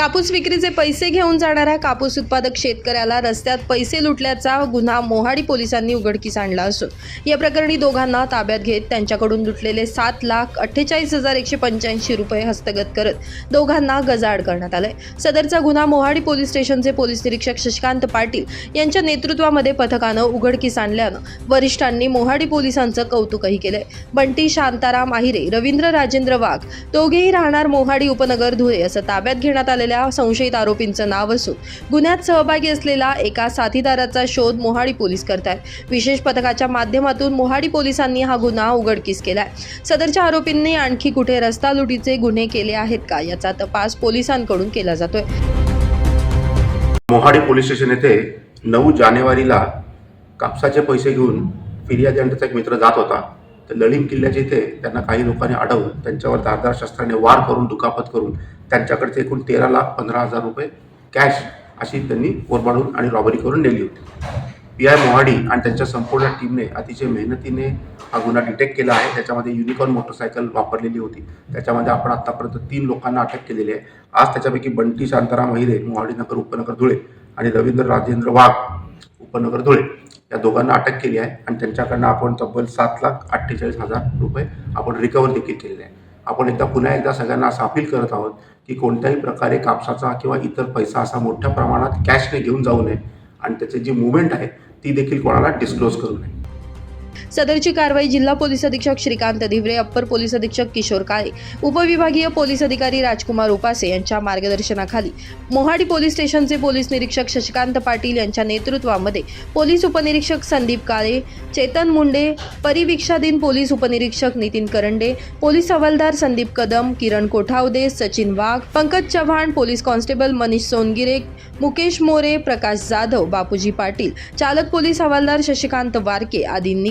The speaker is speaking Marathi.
कापूस विक्रीचे पैसे घेऊन जाणाऱ्या कापूस उत्पादक शेतकऱ्याला रस्त्यात पैसे लुटल्याचा गुन्हा मोहाडी पोलिसांनी उघडकीस आणला असून या प्रकरणी दोघांना ताब्यात घेत त्यांच्याकडून लुटलेले सात लाख अठ्ठेचाळीस हजार एकशे पंच्याऐंशी रुपये हस्तगत करत दोघांना गजाआड करण्यात आलंय. सदरचा गुन्हा मोहाडी पोलीस स्टेशनचे पोलीस निरीक्षक शशिकांत पाटील यांच्या नेतृत्वामध्ये पथकानं उघडकीस आणल्यानं वरिष्ठांनी मोहाडी पोलिसांचं कौतुकही केलंय. बंटी शांताराम आहिरे रवींद्र राजेंद्र वाघ दोघेही राहणार मोहाडी उपनगर धुळे असं ताब्यात घेण्यात आलेलं असलेल्या संशयित आरोपींचं नाव असून गुन्ह्यात सहभागी असलेला एका साथीदाराचा शोध मोहाडी पोलीस करतायत. विशेष पथकाच्या माध्यमातून मोहाडी पोलिसांनी हा गुन्हा उघडकीस केलाय. सदरच्या आरोपींनी आणखी कुठे रस्ता लुटीचे गुन्हे केले आहेत का याचा तपास पोलिसांकडून केला जातोय. मोहाडी पोलीस स्टेशन येथे नऊ जानेवारीला कापसाचे पैसे घेऊन फिर्यादी एक मित्र जात होता. तर ललिंग किल्ल्याच्या इथे त्यांना काही लोकांनी अडवून त्यांच्यावर धारदार शस्त्राने वार करून दुखापत करून त्यांच्याकडचे एकूण तेरा लाख पंधरा हजार रुपये कॅश अशी त्यांनी ओरबाडून आणि रॉबरी करून नेली होती. पी आय मोहाडी आणि त्यांच्या संपूर्ण टीमने अतिशय मेहनतीने हा गुन्हा डिटेक्ट केला आहे. त्याच्यामध्ये युनिकॉर्न मोटरसायकल वापरलेली होती. त्याच्यामध्ये आपण आत्तापर्यंत तीन लोकांना अटक केलेली आहे. आज त्याच्यापैकी बंटी शांताराम हिरे मोहाडी नगर उपनगर धुळे आणि रवींद्र राजेंद्र वाघ उपनगर धुळे. या दोघांना अटक केली आहे आणि त्यांच्याकडनं आपण तब्बल सात लाख अठ्ठेचाळीस हजार रुपये आपण रिकवर देखील केलेले आहे. आपण एकदा पुन्हा एकदा सगळ्यांना असं अपील करत आहोत की कोणत्याही प्रकारे कापसाचा किंवा इतर पैसा असा मोठ्या प्रमाणात कॅशने घेऊन जाऊ नये आणि त्याची जी मुवमेंट आहे ती देखील कोणाला डिस्क्लोज करू नये. सदरची कारवाई जिल्हा पोलीस अधीक्षक श्रीकांत धिवरे अप्पर पोलीस अधीक्षक किशोर काळे उपविभागीय पोलीस अधिकारी राजकुमार उपासे यांच्या मार्गदर्शनाखाली मोहाडी पोलीस स्टेशनचे पोलीस निरीक्षक शशिकांत पाटील यांच्या नेतृत्वामध्ये पोलीस उपनिरीक्षक संदीप काळे चेतन मुंडे परिवीक्षाधीन पोलीस उपनिरीक्षक नितीन करंडे पोलीस हवालदार संदीप कदम किरण कोठावदे सचिन वाघ पंकज चव्हाण पोलीस कॉन्स्टेबल मनीष सोनगिरे मुकेश मोरे प्रकाश जाधव बापूजी पाटील चालक पोलीस हवालदार शशिकांत वारके आदींनी